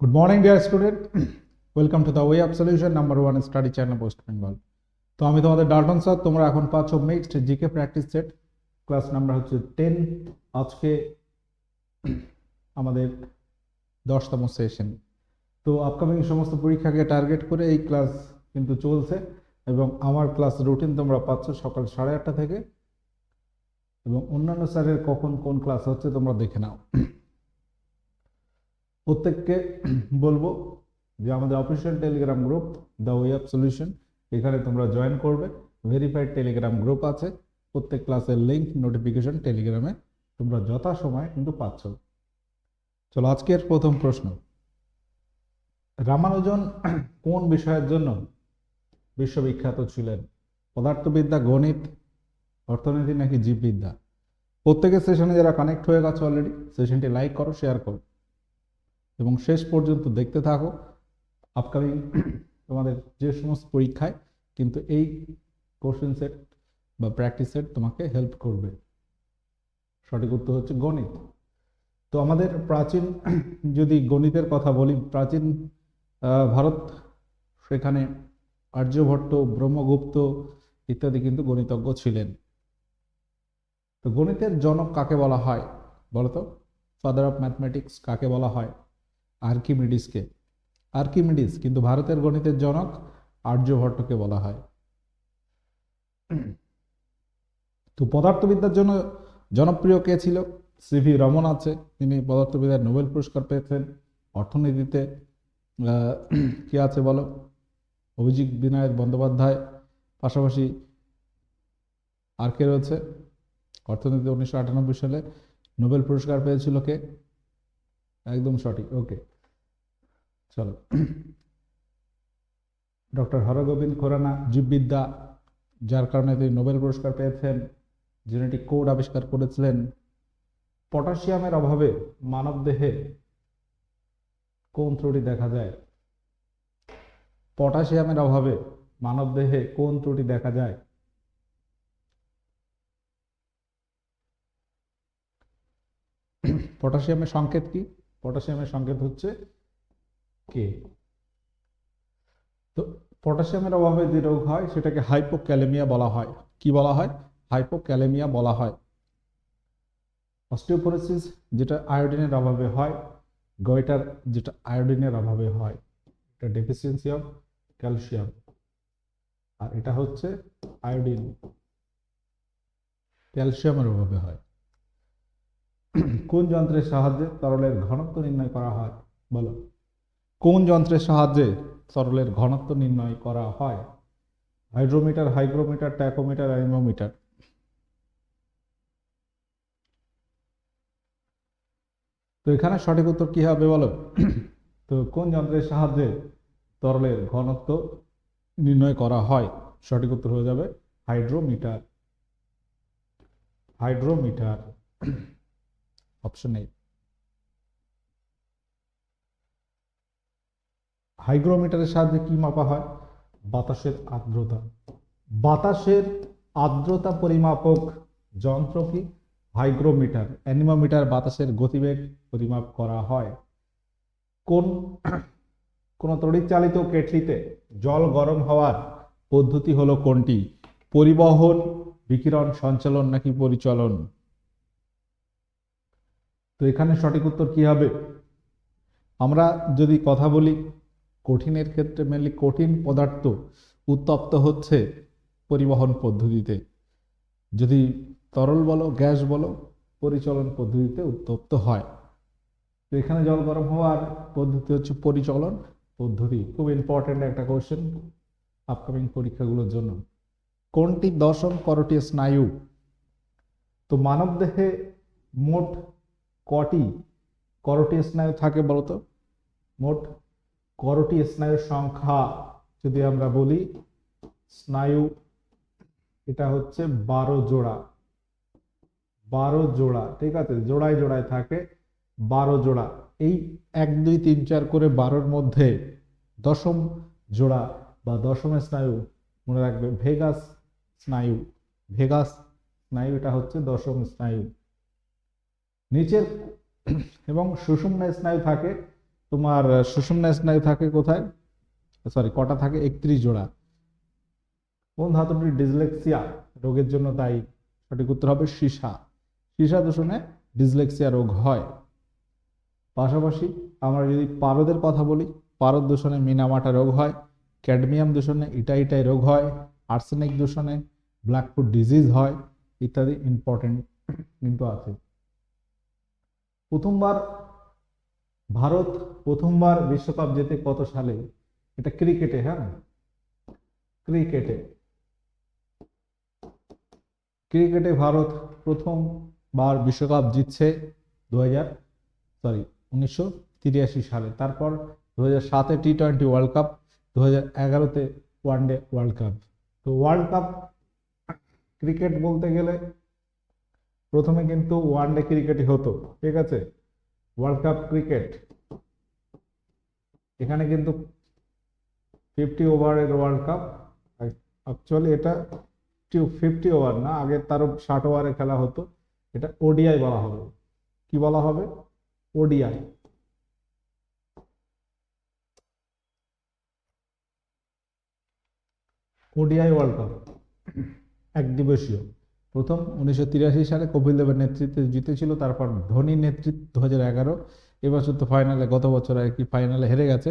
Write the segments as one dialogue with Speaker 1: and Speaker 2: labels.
Speaker 1: Good morning, dear student. Welcome to the Way of Solution number one study channel West Bengal. তো আমি তোমাদের Dalton sir তোমরা এখন পাচ্ছ mixed GK practice set class number হচ্ছে ten আজকে আমাদের দশতম সেশন তো আপকামিং সমস্ত পরীক্ষাকে টার্গেট করে এই ক্লাস কিন্তু চলছে এবং আমার ক্লাস রুটিন তোমরা পাচ্ছ সকাল সাড়ে আটটা থেকে। এবং অন্যান্য স্যারের কখন কোন ক্লাস হচ্ছে তোমরা দেখে নাও। প্রত্যেককে বলব যে আমাদের official Telegram group the way of solution এখানে তোমরা জয়েন করবে। ভেরিফাইড টেলিগ্রাম গ্রুপ আছে। প্রত্যেক ক্লাসের লিঙ্ক নোটিফিকেশন টেলিগ্রামে তোমরা যথাসময়ে কিন্তু পাচ্ছ। চলো, আজকের প্রথম প্রশ্ন। রামানুজন কোন বিষয়ের জন্য বিশ্ববিখ্যাত ছিলেন? পদার্থবিদ্যা, গণিত, অর্থনীতি নাকি জীববিদ্যা? প্রত্যেকের সেশনে যারা কানেক্ট হয়ে গেছে অলরেডি সেশনটি লাইক করো শেয়ার করো। এবং শেষ পর্যন্ত দেখতে থাকো। আপকামিং তোমাদের যে সমস্ত পরীক্ষায় কিন্তু এই কোশ্চেন সেট বা প্র্যাকটিস সেট তোমাকে হেল্প করবে। সঠিক উত্তর হচ্ছে গণিত। তো আমাদের প্রাচীন, যদি গণিতের কথা বলি, প্রাচীন ভারত, সেখানে আর্যভট্ট, ব্রহ্মগুপ্ত ইত্যাদি কিন্তু গণিতজ্ঞ ছিলেন। তো গণিতের জনক কাকে বলা হয় বলতো? ফাদার অফ ম্যাথমেটিক্স কাকে বলা হয়? আর্কিমিডিসকে। আর্কিমিডিস, কিন্তু ভারতের গণিতের জনক আর্যভট্টকে বলা হয়। তো পদার্থবিদ্যার জন্য জনপ্রিয় কে ছিল? সিভি রমন আছে। তিনি পদার্থবিদ্যার নোবেল পুরস্কার পেয়েছেন। অর্থনীতিতে কি আছে বলো? অভিজিৎ বিনায়ক বন্দ্যোপাধ্যায়। পাশাপাশি আর কে রয়েছে? অর্থনীতি উনিশশো আটানব্বই সালে নোবেল পুরস্কার পেয়েছিল কে? একদম সঠিক, ওকে। চলো। ডক্টর হরগোবিন্দ খোরানা জীববিদ্যা, যার কারণে তিনি নোবেল পুরস্কার পেয়েছেন জেনেটিক কোড আবিষ্কার করেছিলেন, পটাশিয়ামের অভাবে মানবদেহে কোন ত্রুটি দেখা যায়? পটাশিয়ামের অভাবে মানবদেহে কোন ত্রুটি দেখা যায়? পটাশিয়ামের সংকেত কি? পটাশিয়ামের সংকেত হচ্ছে কে? তো পটাশিয়ামের অভাবে যে রোগ হয়, সেটাকে হাইপোক্যালেমিয়া বলা হয়। কি বলা হয়? হাইপোক্যালেমিয়া বলা হয়। অস্টিওপোরোসিস যেটা আয়োডিনের অভাবে হয়, গয়টার যেটা আয়োডিনের অভাবে হয়, এটা ডেফিসিয়েন্সি অফ ক্যালসিয়াম। আর এটা হচ্ছে আয়োডিন। ক্যালসিয়ামের অভাবে হয়। কোন যন্ত্রের সাহায্যে তরলের ঘনত্ব নির্ণয় করা হয়? বলো। কোন যন্ত্রের সাহায্যে তরলের ঘনত্ব নির্ণয় করা হয়? হাইড্রোমিটার, হাইগ্রোমিটার, ট্যাকোমিটার অ্যানিমোমিটার তো এখানে সঠিক উত্তর কি হবে বলো? তো কোন যন্ত্রের সাহায্যে তরলের ঘনত্ব নির্ণয় করা হয়? সঠিক উত্তর হয়ে যাবে হাইড্রোমিটার। হাইড্রোমিটার। অপশন এই হাইগ্রোমিটারের সাহায্যে কি মাপা হয়? বাতাসের আর্দ্রতা। বাতাসের আর্দ্রতা পরিমাপক যন্ত্র কি? হাইগ্রোমিটার, অ্যানিমোমিটার বাতাসের গতিবেগ পরিমাপ করা হয়। কোন কোন তড়িৎ চালিত কেটলিতে জল গরম হওয়ার পদ্ধতি হলো কোনটি? পরিবহন, বিকিরণ, সঞ্চালন নাকি পরিচলন? তো এখানে সঠিক উত্তর কি হবে? আমরা যদি কথা বলি কঠিনের ক্ষেত্রে মেনলি কঠিন পদার্থ উত্তপ্ত হচ্ছে পরিবহন পদ্ধতিতে। যদি তরল বলো, গ্যাস বলো, পরিচলন পদ্ধতিতে উত্তপ্ত হয়। তো এখানে জল গরম হওয়ার পদ্ধতি হচ্ছে পরিচলন পদ্ধতি। খুব ইম্পর্টেন্ট একটা কোশ্চেন আপকামিং পরীক্ষাগুলোর জন্য। কোনটি দশম করটি স্নায়ু? তো মানবদেহে মোট কটি করটি স্নায়ু থাকে বলতো? মোট করটি স্নায়ুর সংখ্যা যদি আমরা বলি, স্নায়ু এটা হচ্ছে বারো জোড়া। বারো জোড়া, ঠিক আছে? জোড়ায় জোড়ায় থাকে বারো জোড়া। এই এক, দুই, তিন, চার করে বারোর মধ্যে দশম জোড়া বা দশম স্নায়ু, মনে রাখবে, ভেগাস স্নায়ু। ভেগাস স্নায়ু এটা হচ্ছে দশম স্নায়ু। নিচের এবং সুষুম্ন স্নায়ু থাকে তোমার সুষুম্না স্নায়ু থাকে কোথায়? সরি কটা থাকে? একত্রিশ জোড়া। কোন ধাতুটি ডিসলেক্সিয়া রোগের জন্য তাই সঠিক উত্তর হবে সীসা। সীসা দূষণে ডিসলেক্সিয়া রোগ হয়। পাশাপাশি আমরা যদি পারদের কথা বলি, পারদ দূষণে মিনামাটা রোগ হয়, ক্যাডমিয়াম দূষণে ইটা ইটাই রোগ হয়, আর্সেনিক দূষণে ব্ল্যাকফুট ডিজিজ হয়, ইত্যাদি ইম্পর্টেন্ট কিন্তু আছে। প্রথমবার ভারত প্রথমবার বিশ্বকাপ জেতে কত সালে? এটা ক্রিকেটে হ্যাঁ? ক্রিকেটে। ক্রিকেটে ভারত প্রথমবার বিশ্বকাপ জিতছে দু হাজার সরি উনিশশো তিরাশি সালে। তারপর দু হাজার সাতে টি টোয়েন্টি ওয়ার্ল্ড কাপ দু হাজার এগারোতে ওয়ান ডে ওয়ার্ল্ড কাপ তো ওয়ার্ল্ড কাপ ক্রিকেট বলতে গেলে প্রথমে কিন্তু ওয়ান ডে ক্রিকেটই হতো, ঠিক আছে? ওয়ার্ল্ড কাপ ক্রিকেট এখানে কিন্তু ফিফটি ওভারের ওয়ার্ল্ড কাপ অ্যাকচুয়ালি এটা ফিফটি ওভার না, আগে তারও ষাট ওভারে খেলা হতো। এটা ওডিআই বলা হবে। কি বলা হবে? ওডিআই ওডিআই ওয়ার্ল্ড কাপ এক দিবসীয়। প্রথম উনিশশো তিরাশি সালে কপিল দেবের নেতৃত্বে জিতেছিল, তারপর ধোনির নেতৃত্ব দু হাজার এগারো। এবছর তো ফাইনালে, গত বছর আর কি ফাইনালে হেরে গেছে।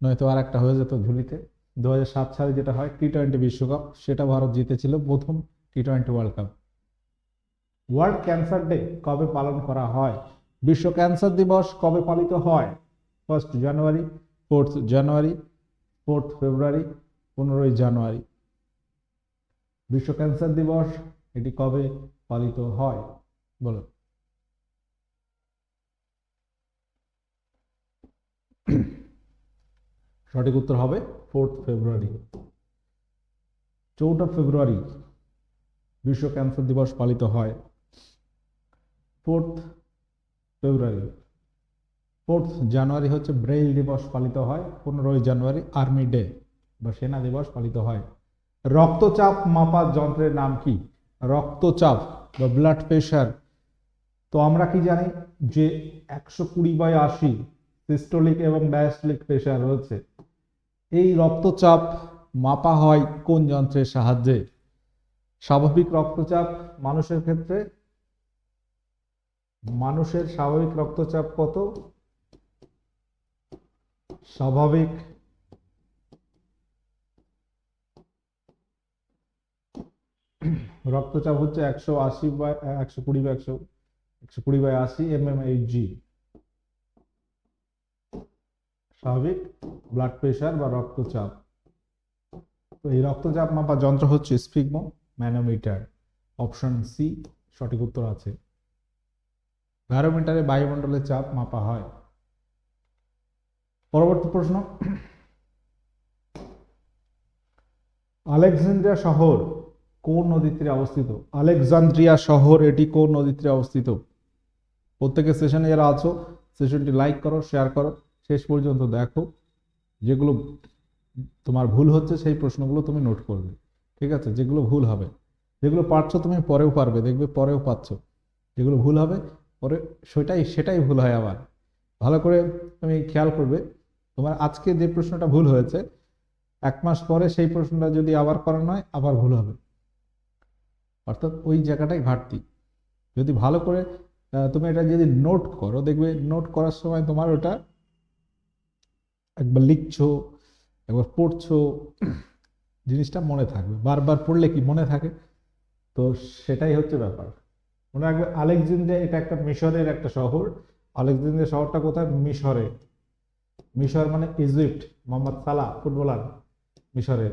Speaker 1: নয়তো আর একটা হয়ে যেত ঝুলিতে। দু হাজার সাত সালে যেটা হয়, টি টোয়েন্টি বিশ্বকাপ, সেটা ভারত জিতেছিল প্রথম T twenty world cup. World cancer day কবে পালন করা হয়? বিশ্ব ক্যান্সার দিবস কবে পালিত হয়? First January, fourth January, fourth February, পনেরোই জানুয়ারি। বিশ্ব ক্যান্সার দিবস এটি কবে পালিত হয়? বলো সঠিক উত্তর হবে ফোর্থ ফেব্রুয়ারি। চৌঠা ফেব্রুয়ারি বিশ্ব ক্যান্সার দিবস পালিত হয়। ফোর্থ ফেব্রুয়ারি। ফোর্থ জানুয়ারি হচ্ছে ব্রেইল দিবস পালিত হয়, পনেরোই জানুয়ারি আর্মি ডে বা সেনা দিবস পালিত হয়। রক্তচাপ মাপার যন্ত্রের নাম কি? রক্তচাপ বা ব্লাড প্রেশার তো আমরা কি জানি যে একশো কুড়ি বাই আশি সিস্টোলিক এবং ডায়াস্টোলিক প্রেশার রয়েছে। এই রক্তচাপ মাপা হয় কোন যন্ত্রের সাহায্যে? স্বাভাবিক রক্তচাপ মানুষের ক্ষেত্রে? মানুষের স্বাভাবিক রক্তচাপ কত? স্বাভাবিক রক্তচাপ হচ্ছে একশো আশি বা একশো কুড়ি বা একশো একশো কুড়ি বাই আশি এম এম এইচ জি স্বাভাবিক ব্লাড প্রেশার বা রক্তচাপ। তো এই রক্তচাপ মাপা যন্ত্র হচ্ছে স্পিগমো ম্যানোমিটার অপশন সি সঠিক উত্তর আছে। ব্যারোমিটারে বায়ুমণ্ডলের চাপ মাপা হয়। পরবর্তী প্রশ্ন। আলেকজান্দ্রিয়া শহর কোন নদীর তীরে অবস্থিত? আলেকজান্দ্রিয়া শহর, এটি কোন নদীর তীরে অবস্থিত? প্রত্যেকের সেশনে যারা আছো সেশনটি লাইক করো শেয়ার করো। শেষ পর্যন্ত দেখো, যেগুলো তোমার ভুল হচ্ছে, সেই প্রশ্নগুলো তুমি নোট করবে। ঠিক আছে? যেগুলো ভুল হবে। যেগুলো পারছ, তুমি পরেও পারবে। দেখবে পরেও পাচ্ছ। যেগুলো ভুল হবে, পরে সেটাই সেটাই ভুল হয় আবার। ভালো করে তুমি খেয়াল করবে, তোমার আজকে যে প্রশ্নটা ভুল হয়েছে, এক মাস পরে সেই প্রশ্নটা যদি আবার করানো হয়, আবার ভুল হবে। অর্থাৎ ওই জায়গাটাই ঘাটতি। যদি ভালো করে তুমি এটা যদি নোট করো, দেখবে নোট করার সময় তোমার ওটা একবার লিখছো, একবার পড়ছো, জিনিসটা মনে থাকবে। বারবার পড়লে কি মনে থাকে? তো সেটাই হচ্ছে ব্যাপার। মনে রাখবে, আলেকজান্দ্রিয়া এটা একটা মিশরের একটা শহর। আলেকজান্দ্রিয়া শহরটা কোথায়? মিশরে। মিশর মানে ইজিপ্ট, মোহাম্মদ সালাহ, ফুটবলার মিশরের।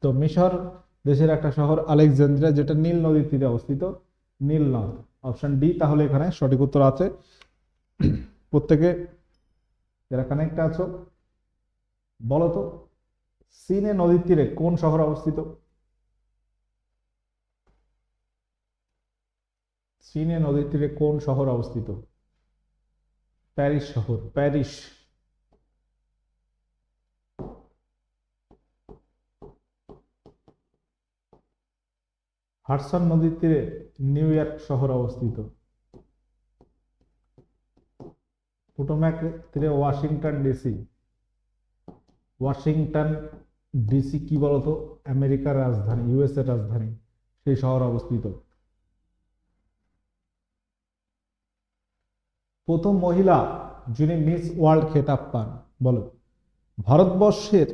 Speaker 1: তো মিশর দেশের একটা শহর আলেকজান্দ্রিয়া, যেটা নীল নদীর তীরে অবস্থিত। নীল নদ অপশন ডি তাহলে এখানে সঠিক উত্তর আছে। প্রত্যেকে যারা কানেক্ট আছো, বলো তো সিনে নদীর তীরে কোন শহর অবস্থিত? চীনে নদীর তীরে কোন শহর অবস্থিত? প্যারিস শহর, প্যারিস। হাডসন নদীর তীরে নিউ ইয়র্ক শহর অবস্থিত। পোটোম্যাক তীরে ওয়াশিংটন ডিসি। ওয়াশিংটন ডিসি কি বলতো? আমেরিকার রাজধানী ইউএস এর রাজধানী, সেই শহর অবস্থিত। প্রথম মহিলা যিনি মিস ওয়ার্ল্ড খেতাব পান, বলো। ভারতবর্ষের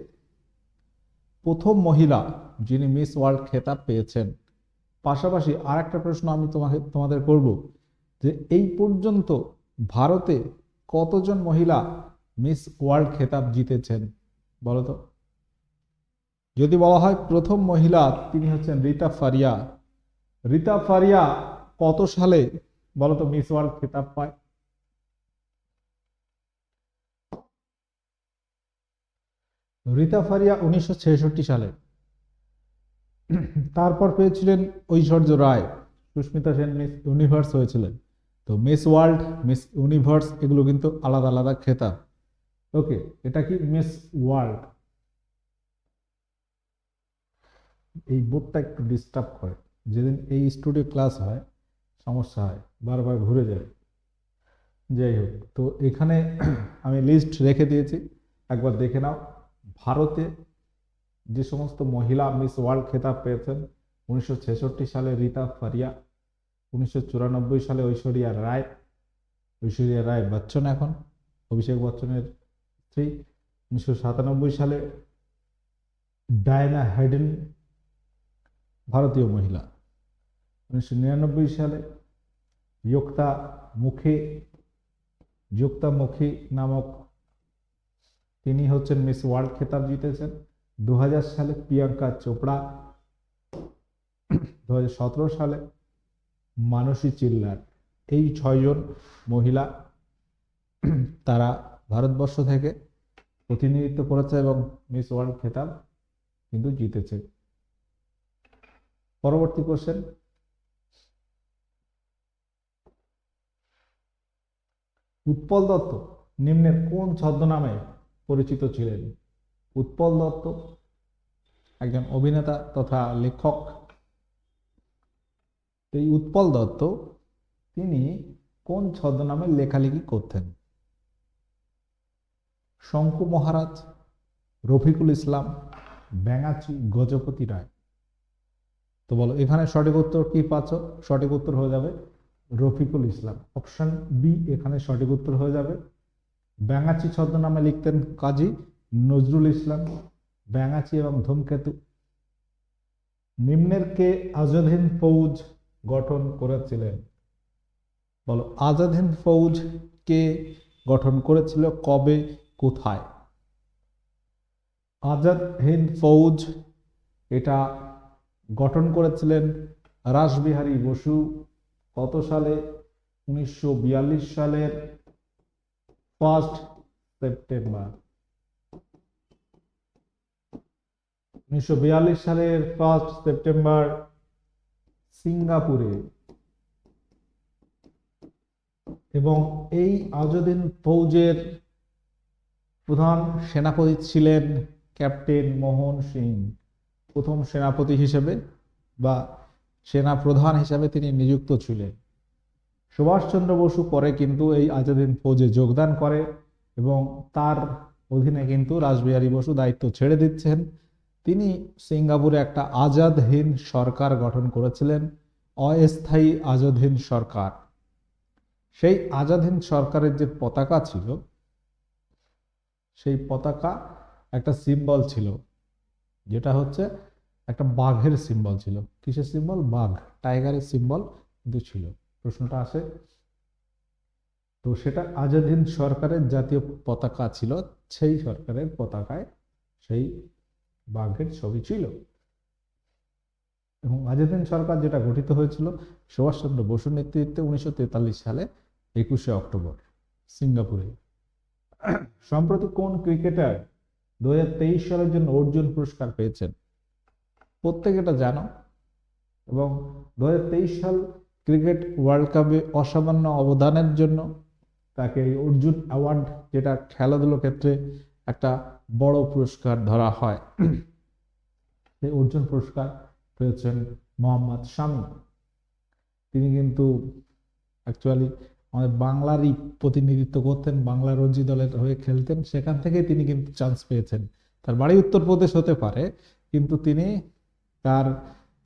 Speaker 1: প্রথম মহিলা যিনি মিস ওয়ার্ল্ড খেতাব পেয়েছেন পাশাপাশি আর একটা প্রশ্ন আমি তোমাকে তোমাদের করব যে এই পর্যন্ত ভারতে কতজন মহিলা মিস ওয়ার্ল্ড খেতাব জিতেছেন? বলো তো। যদি বলা হয় প্রথম মহিলা, তিনি হচ্ছেন রীতা ফারিয়া। রীতা ফারিয়া কত সালে বলতো মিস ওয়ার্ল্ড খেতাব পায়? রীতা ফারিয়া উনিশশো ছেষট্টি সালে। তারপর পেয়েছিলেন ঐশ্বর্য রায়, সুস্মিতা সেন, মিস ইউনিভার্স হয়েছিলেন। তো মিস ওয়ার্ল্ড, মিস ইউনিভার্স, এগুলো কিন্তু আলাদা আলাদা খেতাব। ওকে, এটা কি মিস ওয়ার্ল্ড? এই বোর্ডটা একটু ডিস্টার্ব করে। যেদিন এই স্টুডিও ক্লাস হয়, সমস্যা হয়, বারবার ঘুরে যায়। যাই হোক, তো এখানে আমি লিস্ট রেখে দিয়েছি। একবার দেখে নাও। ভারতে যে সমস্ত মহিলা মিস ওয়ার্ল্ড খেতাব পেয়েছেন, উনিশশো ছেষট্টি সালে রীতা ফারিয়া, উনিশশো চুরানব্বই সালে ঐশ্বরিয়া রায় ঐশ্বরিয়া রায় বচ্চন এখন, অভিষেক বচ্চনের স্ত্রী, উনিশশো সাতানব্বই সালে ডায়না হাইডেন ভারতীয় মহিলা, উনিশশো নিরানব্বই সালে যোক্তা মুখে, যোক্তা মুখী নামক তিনি হচ্ছেন মিস ওয়ার্ল্ড খেতাব জিতেছেন। দু হাজার সালে প্রিয়াঙ্কা চোপড়া দু হাজার সতেরো সালে মানসী চিল্লার। এই ছয়জন মহিলা তারা ভারতবর্ষ থেকে প্রতিনিধিত্ব করেছে এবং মিস ওয়ার্ল্ড খেতাব কিন্তু জিতেছে। পরবর্তী কোশ্চেন উৎপল দত্ত নিম্নের কোন ছদ্মনামে পরিচিত ছিলেন? উৎপল দত্ত, একজন অভিনেতা তথা লেখক। এই উৎপল দত্ত, তিনি কোন ছদ্মনামে লেখালেখি করতেন? শঙ্কু মহারাজ, রফিকুল ইসলাম, ব্যাঙাচি গজপতি রায়। তো বলো, এখানে সঠিক উত্তর কি পাচ্ছ? সঠিক উত্তর হয়ে যাবে রফিকুল ইসলাম। অপশন বি, এখানে সঠিক উত্তর হয়ে যাবে। ব্যাঙাচি ছদ্মনামে লিখতেন কাজী নজরুল ইসলাম, ব্যাঙাচি এবং ধূমকেতু। নিম্নের কে আজাদ ফৌজ গঠন করেছিলেন? বলো আজাদ হিন্দ ফৌজ কে গঠন করেছিল, কবে, কোথায়? আজাদ হিন্দ ফৌজ এটা গঠন করেছিলেন রাসবিহারী বসু কত সালে? উনিশশো বিয়াল্লিশ সালের ফার্স্ট সেপ্টেম্বর উনিশশো বিয়াল্লিশ সালের ফার্স্ট সেপ্টেম্বর সিঙ্গাপুরে। এবং এই আজদিন ফৌজের প্রধান সেনাপতি ছিলেন ক্যাপ্টেন মোহন সিং, প্রথম সেনাপতি হিসেবে বা সেনা প্রধান হিসেবে তিনি নিযুক্ত ছিলেন। সুভাষচন্দ্র বসু পরে কিন্তু এই আজাদিন ফৌজে যোগদান করে এবং তার অধীনে কিন্তু রাসবিহারী বসু দায়িত্ব ছেড়ে দিচ্ছেন। তিনি সিঙ্গাপুরে একটা আজাদহীন সরকার গঠন করেছিলেন, অস্থায়ী আজাদহীন সরকার। সেই আজাদহীন সরকারের যে পতাকা ছিল, সেই পতাকা একটা সিম্বল ছিল, যেটা হচ্ছে একটা বাঘের সিম্বল ছিল। কিসের সিম্বল? বাঘ। টাইগারের সিম্বল কিন্তু ছিল। প্রশ্নটা আসে, তো সেটা আজাদহীন সরকারের জাতীয় পতাকা ছিল, সেই সরকারের পতাকায় সেই বাঘের ছবি ছিল। এবং আজাদহীন সরকার যেটা গঠিত হয়েছিল, সুভাষচন্দ্র বসুর নেতৃত্বে উনিশশো তেতাল্লিশ সালে একুশে অক্টোবর, সিঙ্গাপুরে। সম্প্রতি কোন ক্রিকেটার দুই হাজার তেইশ সালের জন্য অর্জুন পুরস্কার পেয়েছেন? প্রত্যেকে এটা জানো। এবং দু হাজার তেইশ সাল ক্রিকেট ওয়ার্ল্ড কাপে অসামান্য অবদানের জন্য তাকে অর্জুন অ্যাওয়ার্ড, যেটা খেলাধুলো ক্ষেত্রে একটা বড় পুরস্কার ধরা হয়। সেই অর্জুন পুরস্কার পেয়েছেন মোহাম্মদ শামি। তিনি কিন্তু অ্যাকচুয়ালি আমাদের বাংলারই প্রতিনিধিত্ব করতেন, বাংলা রঞ্জি দলের হয়ে খেলতেন। সেখান থেকেই তিনি কিন্তু চান্স পেয়েছেন। তার বাড়ি উত্তরপ্রদেশ হতে পারে, কিন্তু তিনি তার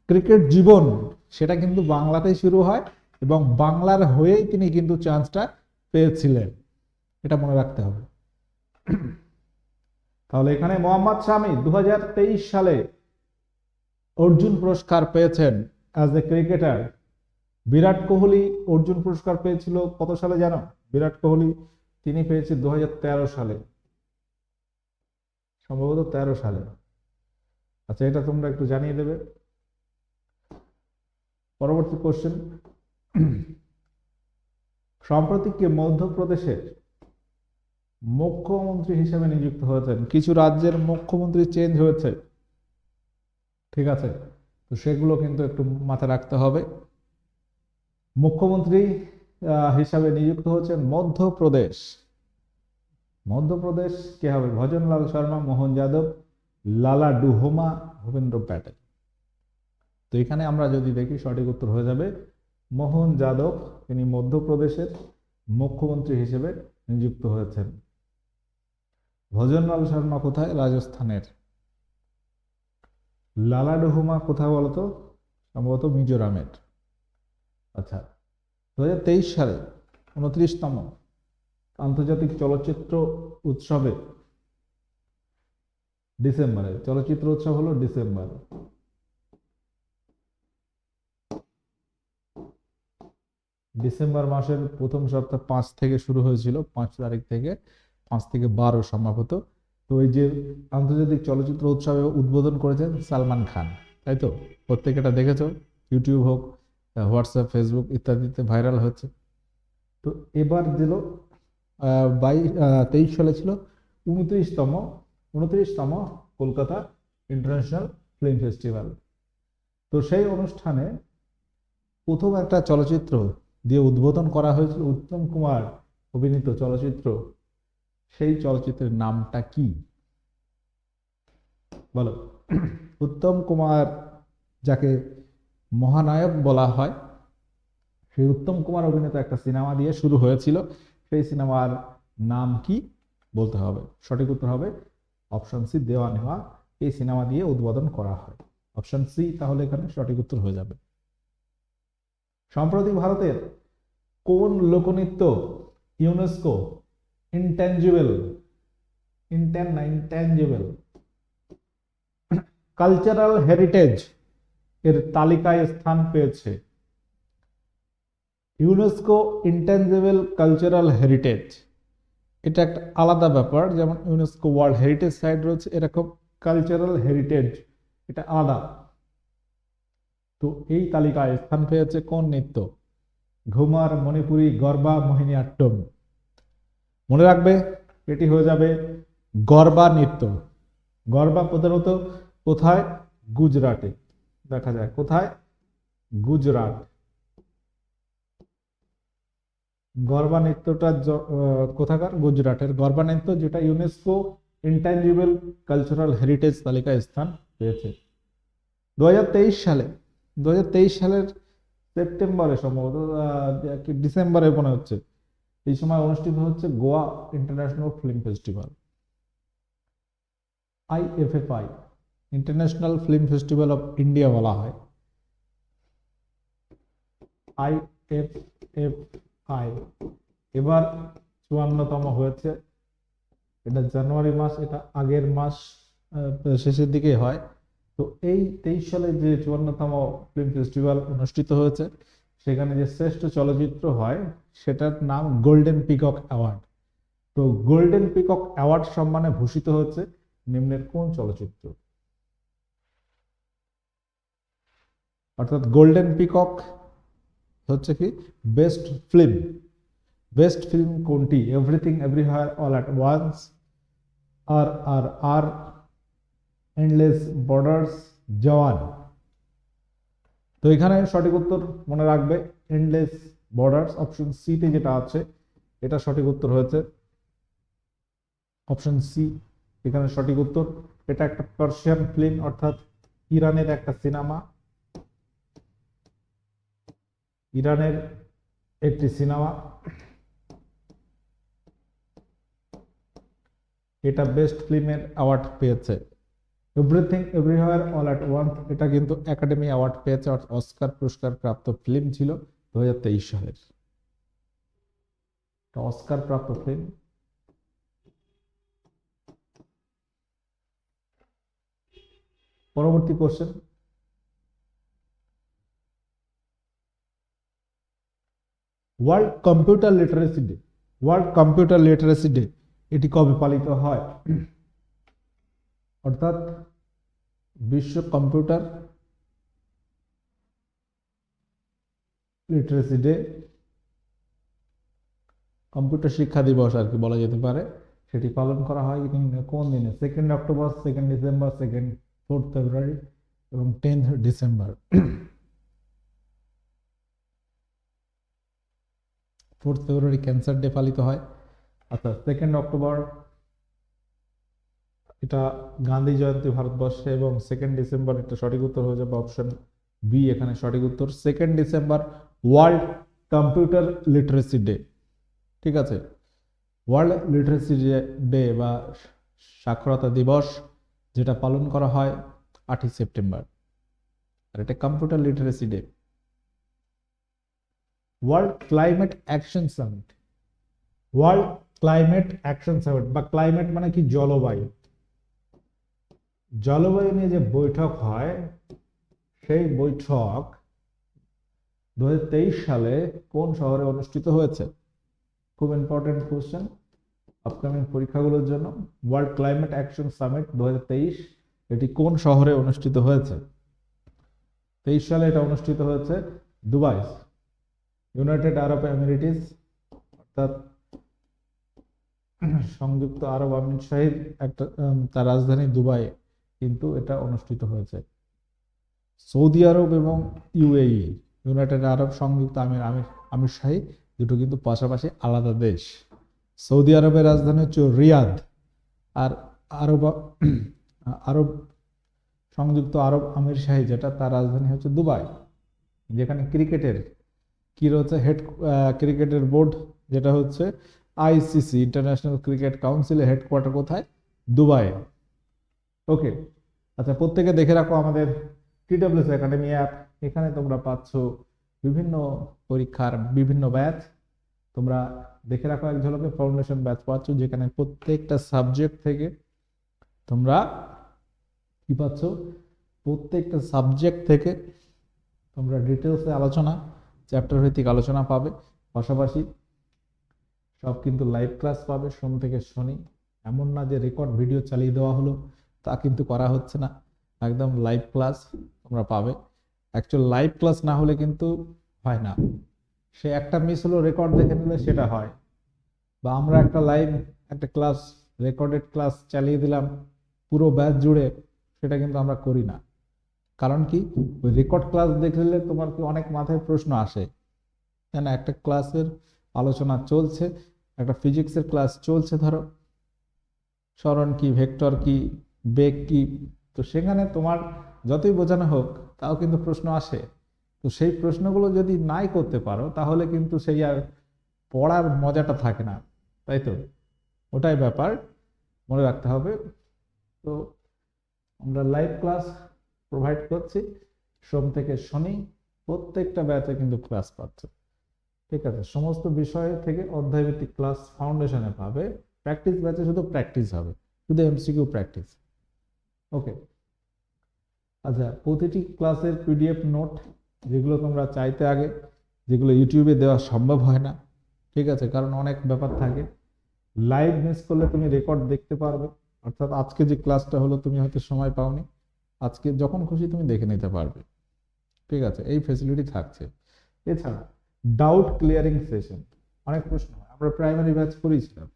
Speaker 1: ক্রিকেট জীবন সেটা কিন্তু বাংলাতেই শুরু হয় এবং বাংলার হয়েই তিনি কিন্তু চান্সটা পেয়েছিলেন। এটা মনে রাখতে হবে। তাহলে এখানে মোহাম্মদ শামি দু হাজার তেইশ সালে অর্জুন পুরস্কার পেয়েছেন as a cricketer Virat Kohli Arjun পুরস্কার পেয়েছিল কত সালে জানো? বিরাট কোহলি, তিনি পেয়েছে দু হাজার তেরো সালে। সম্ভবত তেরো সালে। আচ্ছা এটা তোমরা একটু জানিয়ে দেবে। পরবর্তী কোশ্চেন সম্প্রতি কে মধ্যপ্রদেশের মুখ্যমন্ত্রী হিসেবে নিযুক্ত হয়েছেন। কিছু রাজ্যের মুখ্যমন্ত্রী চেঞ্জ হয়েছে। ঠিক আছে? তো সেগুলো কিন্তু একটু মাথায় রাখতে হবে। মুখ্যমন্ত্রী হিসাবে নিযুক্ত হচ্ছেন মধ্যপ্রদেশ। মধ্যপ্রদেশ কে হবে? ভজনলাল শর্মা, মোহন যাদব, লালা ডুহোমা, ভূপেন্দ্র প্যাটেল। তো এখানে আমরা যদি দেখি, সঠিক উত্তর হয়ে যাবে, মোহন যাদব, তিনি মধ্যপ্রদেশের মুখ্যমন্ত্রী হিসেবে নিযুক্ত হয়েছেন। ভজনলাল শর্মা কোথায়? রাজস্থানের। লালা ডুহুমা কোথায় বলতো? সম্ভবত মিজোরামের। আচ্ছা দু সালে উনত্রিশতম আন্তর্জাতিক চলচ্চিত্র উৎসবে ডিসেম্বরে, চলচ্চিত্র উৎসব হলো ডিসেম্বর। ডিসেম্বর মাসের প্রথম সপ্তাহ পাঁচ থেকে শুরু হয়েছিল, পাঁচ তারিখ থেকে পাঁচ থেকে বারো সম্ভবত তো ওই যে আন্তর্জাতিক চলচ্চিত্র উৎসবে উদ্বোধন করেছেন সালমান খান, তাই তো? প্রত্যেকে এটা দেখেছ? ইউটিউব হোক হোয়াটসঅ্যাপ ফেসবুক ইত্যাদিতে ভাইরাল হচ্ছে। তো এবার দিল বাই তেইশ সালে ছিল উনত্রিশতম উনত্রিশতম কলকাতা ইন্টারন্যাশনাল ফিল্ম ফেস্টিভ্যাল। তো সেই অনুষ্ঠানে প্রথম একটা চলচ্চিত্র দিয়ে উদ্বোধন করা হয়েছিল উত্তম কুমার অভিনীত চলচ্চিত্র সেই চলচ্চিত্রের নামটা কি? বলো। উত্তম কুমার যাকে মহানায়ক বলা হয়, সেই উত্তম কুমার অভিনীত একটা সিনেমা দিয়ে শুরু হয়েছিল। সেই সিনেমার নাম কি বলতে হবে। সঠিক উত্তর হবে অপশন সি, দেওয়া নেওয়া। এই সিনেমা দিয়ে উদ্বোধন করা হয়। অপশন সি তাহলে এখানে সঠিক উত্তর হয়ে যাবে। সম্প্রতি ভারতের কোন লোকনৃত্য ইউনেস্কো ইনট্যাঞ্জিবল ইনট্যান না ইনট্যাঞ্জিবল কালচারাল হেরিটেজ এর তালিকায় স্থান পেয়েছে। ইউনেস্কো ইনট্যাঞ্জিবল কালচারাল হেরিটেজ এটা একটা আলাদা ব্যাপার, যেমন ইউনেস্কো ওয়ার্ল্ড হেরিটেজ সাইট রয়েছে, এরকম কালচারাল হেরিটেজ এটা আলাদা। তো এই তালিকায় স্থান পেয়েছে কোন নৃত্য? ঘুমার মণিপুরি গরবা মোহিনী আট্টম। মনে রাখবে, এটি হয়ে যাবে গরবা নৃত্য। গরবা প্রধানত কোথায়? গুজরাটে। দেখা যায় কোথায়? গুজরাট। গরবা নৃত্যটা কোথাকার? গুজরাটের। গরবা নৃত্য যেটা ইউনেস্কো ইনট্যাঞ্জিবল কালচারাল হেরিটেজ তালিকায় স্থান পেয়েছে। দুহাজার তেইশ সালে দু হাজার তেইশ সালের সেপ্টেম্বরে সম্ভবত ডিসেম্বরে মনে হচ্ছে এই সময় অনুষ্ঠিত হচ্ছে Goa international film festival. IFFI international film festival of India বলা হয়। আইএফএফআই এবার চুয়ান্নতম হয়েছে। এটা জানুয়ারি মাস, এটা আগের মাস শেষের দিকে হয়। তো এই তেইশ সালে যে চুয়ান্নতম ফিল্ম ফেস্টিভ্যাল অনুষ্ঠিত হয়েছে সেখানে যে শ্রেষ্ঠ চলচ্চিত্র হয়, সেটার নাম গোল্ডেন পিকক অ্যাওয়ার্ড তো গোল্ডেন পিকক অ্যাওয়ার্ড সম্মানে ভূষিত হচ্ছে নিম্নের কোন চলচ্চিত্র? অর্থাৎ গোল্ডেন পিকক হচ্ছে কি? বেস্ট ফিল্ম বেস্ট ফিল্ম কোনটি? Everything everywhere all at once আর আর আর এন্ডলেস বর্ডার্স জওয়ান তো এখানে সঠিক উত্তর মনে রাখবে এন্ডলেস বর্ডার্স অপশন সিতে যেটা আছে, এটা সঠিক উত্তর হয়েছে। অপশন সি এখানে সঠিক উত্তর। এটা একটা পার্সিয়ান ফিল্ম অর্থাৎ ইরানের একটা সিনেমা। ইরানের একটি সিনেমা। এটা বেস্ট ফিল্মের অ্যাওয়ার্ড পেয়েছে। Everything everywhere all at once এটা কিন্তু একাডেমি অ্যাওয়ার্ড পেয়েছে অস্কার পুরস্কার প্রাপ্ত ফিল্ম ছিল দু হাজার তেইশ সালের। অস্কার প্রাপ্ত ফিল্ম পরবর্তী question world computer literacy day world computer literacy day এটি কবে পালিত হয়? অর্থাৎ বিশ্ব কম্পিউটার লিটারেসি ডে কম্পিউটার শিক্ষা দিবস আর কি বলা যেতে পারে। সেটি পালন করা হয় কোন দিনে? Second October second December second fourth February এবং tenth December fourth February cancer day পালিত হয়। আচ্ছা সেকেন্ড অক্টোবর এটা গান্ধী জয়ন্তী ভারতবর্ষে এবং সেকেন্ড ডিসেম্বর এটা সঠিক উত্তর হয়ে যাবে অপশন বি এখানে সঠিক উত্তর। Second December world computer literacy day ঠিক আছে? ওয়ার্ল্ড লিটারেসি ডে বা সাক্ষরতা দিবস যেটা পালন করা হয় আটই সেপ্টেম্বর আর এটা computer literacy day world climate action summit world climate action summit বা ক্লাইমেট মানে কি? জলবায়ু। জলবায়ু নিয়ে যে বৈঠক হয়, সেই বৈঠক দু হাজার তেইশ সালে কোন শহরে অনুষ্ঠিত হয়েছে? খুব ইম্পর্টেন্ট কোশ্চেন আপকামিং পরীক্ষাগুলোর জন্য। ওয়ার্ল্ড ক্লাইমেট অ্যাকশন সামিট দু হাজার তেইশ, এটি কোন শহরে অনুষ্ঠিত হয়েছে? তেইশ সালে এটা অনুষ্ঠিত হয়েছে দুবাই ইউনাইটেড আরব এমিরেটিস অর্থাৎ সংযুক্ত আরব আমির শাহির একটা তার রাজধানী দুবাই। কিন্তু এটা অনুষ্ঠিত হয়েছে। সৌদি আরব এবং ইউএই ইউনাইটেড আরব সংযুক্ত আমির আমির আমির শাহী দুটো কিন্তু পাশাপাশি আলাদা দেশ। সৌদি আরবের রাজধানী হচ্ছে রিয়াদ আর আরব আরব সংযুক্ত আরব আমির শাহী, যেটা তার রাজধানী হচ্ছে দুবাই, যেখানে ক্রিকেটের, কি রয়েছে হেড ক্রিকেটের বোর্ড, যেটা হচ্ছে আইসিসি ইন্টারন্যাশনাল ক্রিকেট কাউন্সিলের হেডকোয়ার্টার কোথায়? দুবাই ওকে আচ্ছা প্রত্যেকে দেখে রাখো আমাদের টিডব্লিউএস একাডেমি অ্যাপ এখানে তোমরা পাচ্ছ বিভিন্ন পরীক্ষার বিভিন্ন ব্যাচ তোমরা দেখে রাখো এক ঝলকে ফাউন্ডেশন ব্যাচ পাচ্ছ, যেখানে প্রত্যেকটা সাবজেক্ট থেকে তোমরা কি পাচ্ছ? প্রত্যেকটা সাবজেক্ট থেকে তোমরা ডিটেলসে আলোচনা চ্যাপ্টার ভিত্তিক আলোচনা পাবে। পাশাপাশি সব কিন্তু লাইভ ক্লাস পাবে। সোম থেকে শনি। এমন না যে রেকর্ড ভিডিও চালিয়ে দেওয়া হলো। তা কিন্তু করা হচ্ছে না। একদম লাইভ ক্লাস তোমরা পাবে। অ্যাকচুয়াল লাইভ ক্লাস না হলে কিন্তু হয় না। সে একটা মিস হলো রেকর্ড দেখে নিলে সেটা হয়। বা আমরা একটা লাইভ একটা ক্লাস রেকর্ডেড ক্লাস চালিয়ে দিলাম, পুরো ব্যাচ জুড়ে, সেটা কিন্তু আমরা করি না। কারণ কি? ওই রেকর্ড ক্লাস দেখলে তোমার কি অনেক মাথায় প্রশ্ন আসে। কেন? একটা ক্লাসের আলোচনা চলছে, একটা ফিজিক্সের ক্লাস চলছে ধরো। স্মরণ কি ভেক্টর কি বেগ কি তো সেখানে তোমার যতই বোঝানো হোক, তাও কিন্তু প্রশ্ন আসে। তো সেই প্রশ্নগুলো যদি নাই করতে পারো, তাহলে কিন্তু সেই আর পড়ার মজাটা থাকে না, তাই তো? ওটাই ব্যাপার, মনে রাখতে হবে। তো আমরা লাইভ ক্লাস প্রোভাইড করছি। সোম থেকে শনি, প্রত্যেকটা ব্যাচে কিন্তু ক্লাস পাচ্ছে। ঠিক আছে, সমস্ত বিষয় থেকে অধ্যায়ভিত্তিক ক্লাস ফাউন্ডেশনে পাবে। প্র্যাকটিস ব্যাচে শুধু প্র্যাকটিস হবে, শুধু এমসিকিউ প্র্যাকটিস ওকে আচ্ছা প্রতিটি ক্লাসের পিডিএফ নোট যেগুলো তোমরা চাইতে আগে, যেগুলো ইউটিউবে দেওয়া সম্ভব হয় না, ঠিক আছে? কারণ অনেক ব্যাপার থাকে। লাইভ মিস করলে তুমি রেকর্ড দেখতে পারবে। অর্থাৎ আজকে যে ক্লাসটা হলো, তুমি হয়তো সময় পাওনি। আজকে যখন খুশি তুমি দেখে নিতে পারবে। ঠিক আছে? এই ফেসিলিটি থাকছে। এছাড়া ডাউট ক্লিয়ারিং সেশন অনেক প্রশ্ন আমরা প্রাইমারি ব্যাচ করেছিলাম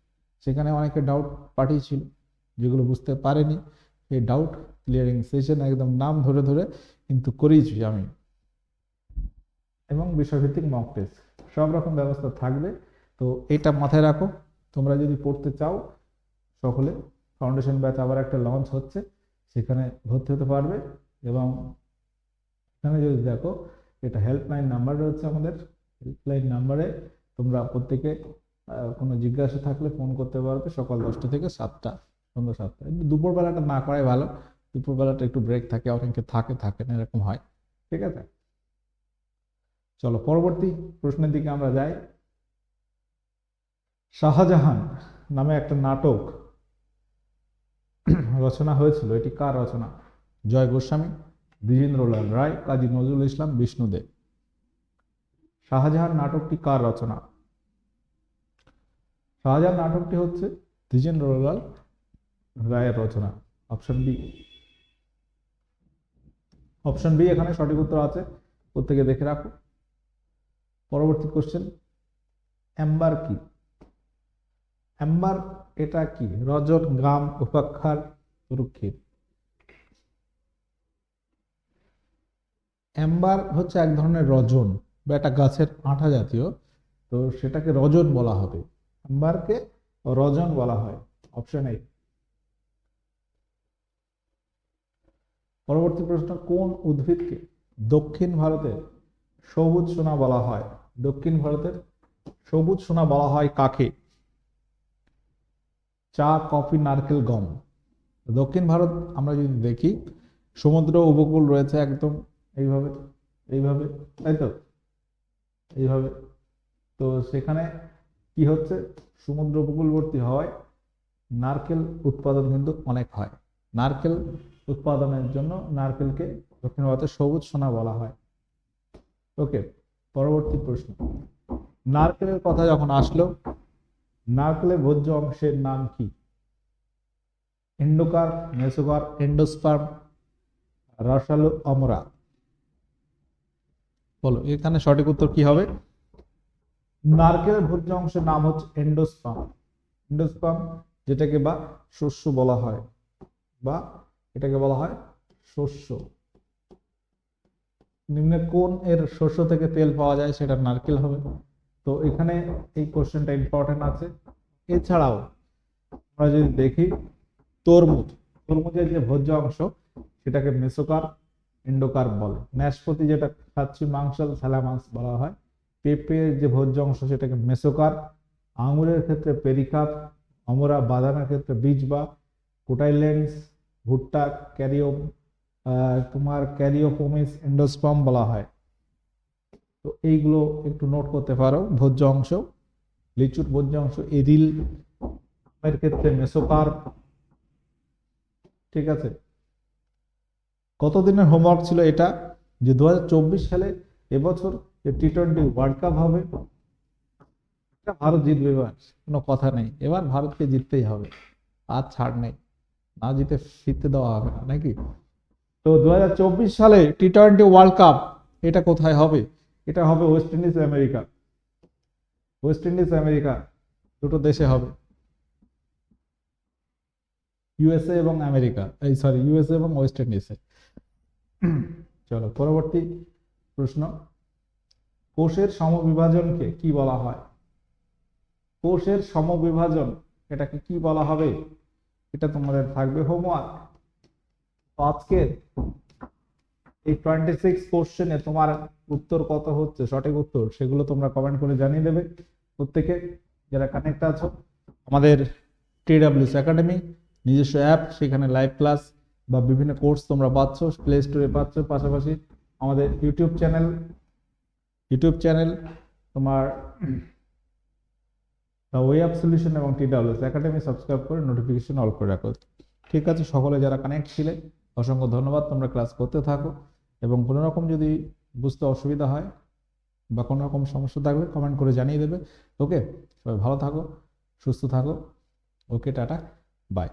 Speaker 1: সেখানে অনেকে ডাউট পাঠিয়েছিল, যেগুলো বুঝতে পারেনি। এই ডাউট ক্লিয়ারিং সেশন একদম নাম ধরে ধরে কিন্তু করিয়েছি আমি। এবং বিষয়ভিত্তিক মক টেস্ট সব রকম ব্যবস্থা থাকবে। তো এটা মাথায় রাখো, তোমরা যদি পড়তে চাও, সকলে ফাউন্ডেশন ব্যাচ আবার একটা লঞ্চ হচ্ছে, সেখানে ভর্তি হতে পারবে। এবং এখানে যদি দেখো, এটা হেল্পলাইন নাম্বার রয়েছে আমাদের। হেল্পলাইন নাম্বারে তোমরা প্রত্যেকে কোনো জিজ্ঞাসা থাকলে ফোন করতে পারবে সকাল দশটা থেকে সাতটা। সন্ধ্যা সাতটা কিন্তু দুপুরবেলাটা না করাই ভালো। দুপুরবেলাটা একটু ব্রেক থাকে, অনেকে থাকে থাকে না, এরকম হয়। ঠিক আছে? চলো, পরবর্তী প্রশ্নের দিকে আমরা যাই। শাহজাহান নামে একটা নাটক রচনা হয়েছিল। এটি কার রচনা? জয় গোস্বামী দ্বিজেন্দ্রলাল রায়, কাজী নজরুল ইসলাম বিষ্ণুদেব শাহজাহান নাটকটি কার রচনা? শাহজাহান নাটকটি হচ্ছে দ্বিজেন্দ্রলাল রায়ের রচনা। অপশন বি অপশন বি এখানে সঠিক উত্তর আছে। প্রত্যেকে দেখে রাখো। পরবর্তী কোশ্চেন অ্যাম্বার কি? অ্যাম্বার এটা কি? রজত গাম উপাক্ষার রুক্ষিত অ্যাম্বার হচ্ছে এক ধরনের রজন বা একটা গাছের আঠা জাতীয়, তো সেটাকে রজন বলা হবে। অ্যাম্বারকে রজন বলা হয়। অপশন এ পরবর্তী প্রশ্ন, কোন উদ্ভিদকে দক্ষিণ ভারতে সবুজ সোনা বলা হয়? দক্ষিণ ভারতের সবুজ সোনা বলা হয় কাকে? চা, কফি, নারকেল, গম। দক্ষিণ ভারত আমরা যদি দেখি, সমুদ্র উপকূল রয়েছে একদম এইভাবে এইভাবে, তাই তো? এইভাবে। তো সেখানে কি হচ্ছে? সমুদ্র উপকূলবর্তী হওয়ায় নারকেল উৎপাদন কিন্তু অনেক হয়। নারকেল উৎপাদনের জন্য নারকেলকে দক্ষিণ ভারতে সবুজ সোনা বলা হয়। ওকে পরবর্তী প্রশ্ন। নারকেলের কথা যখন আসলো নারকেলের ভোজ্য অংশের নাম কি? এন্ডোকার মেসোকার এন্ডোস্পার্ম রসালো, অমরা। বলো, এখানে সঠিক উত্তর কি হবে? নারকেলের ভোজ্য অংশের নাম হচ্ছে এন্ডোস্পার্ম এন্ডোস্পার্ম যেটাকে বা শস্য বলা হয়, বা এটাকে বলা হয় শস্য। নিম্নে কোন এর শস্য থেকে তেল পাওয়া যায় সেটা নারকেল হবে। তো এখানে এই কোশ্চেনটা ইম্পর্টেন্ট আছে। এছাড়াও আমরা যদি দেখি তরমুজ। তরমুজের যে ভোজ্য অংশ, সেটাকে মেসোকার এন্ডোকার বলে। ন্যাসপতি যেটা খাচ্ছি মাংসল থ্যালামাস বলা হয়। পেঁপের যে ভোজ্য অংশ, সেটাকে মেসোকার। আঙুরের ক্ষেত্রে পেরিকাপ অমরা, বাদামের ক্ষেত্রে বীজ বা কোটাইলেন্স ভুট্টা, ক্যারিও তোমার ক্যারিওপোমিস এন্ডোস্পাম বলা হয়। তো এইগুলো একটু নোট করতে পারো। ভোজ্য অংশ, লিচুর ভোজ্য অংশ, এরিল এর ক্ষেত্রে মেসোকার ঠিক আছে? কতদিনের হোমওয়ার্ক ছিল এটা? যে দু হাজার চব্বিশ সালে এবছর যে টি টোয়েন্টি ওয়ার্ল্ড কাপ হবে ভারত জিতবে এবার, কোনো কথা নেই। এবার ভারতকে জিততেই হবে, আর ছাড় নেই। না জিতে ফিরতে দেওয়া হবে না, নাকি? তো দুহাজার চব্বিশ সালে টি টোয়েন্টি ওয়ার্ল্ড কাপ এটা কোথায় হবে? এটা হবে West Indies America West Indies America দুটো দেশে হবে। ইউএসএ এবং আমেরিকা এই সরি ইউএসএ এবং ওয়েস্ট ইন্ডিজে চলো, পরবর্তী প্রশ্ন। কোষের সমবিভাজনকে কি বলা হয়? কোষের সমবিভাজন, এটাকে কি বলা হবে? এটা তোমাদের থাকবে হোমওয়ার্ক তো আজকে এই টোয়েন্টি সিক্স কোশ্চেনে তোমার উত্তর কত হচ্ছে, সঠিক উত্তর সেগুলো তোমরা কমেন্ট করে জানিয়ে দেবে প্রত্যেকে, যারা কানেক্ট আছো। আমাদের টি টিডাব্লিউস একাডেমি নিজস্ব অ্যাপ সেখানে লাইভ ক্লাস বা বিভিন্ন কোর্স তোমরা পাচ্ছ প্লে স্টোরে পাচ্ছ। পাশাপাশি আমাদের ইউটিউব চ্যানেল ইউটিউব চ্যানেল তোমার দ্য ওয়ে অফ সলিউশন এবং টিডাব্লিউএস একাডেমি সাবস্ক্রাইব করে নোটিফিকেশন অল করে রাখো। ঠিক আছে, সকলে যারা কানেক্ট ছিলে, অসংখ্য ধন্যবাদ, তোমরা ক্লাস করতে থাকো। এবং কোনো রকম যদি বুঝতে অসুবিধা হয় বা কোনো রকম সমস্যা থাকলে কমেন্ট করে জানিয়ে দেবে। ওকে সবাই ভালো থাকো, সুস্থ থাকো। ওকে টাটা বাই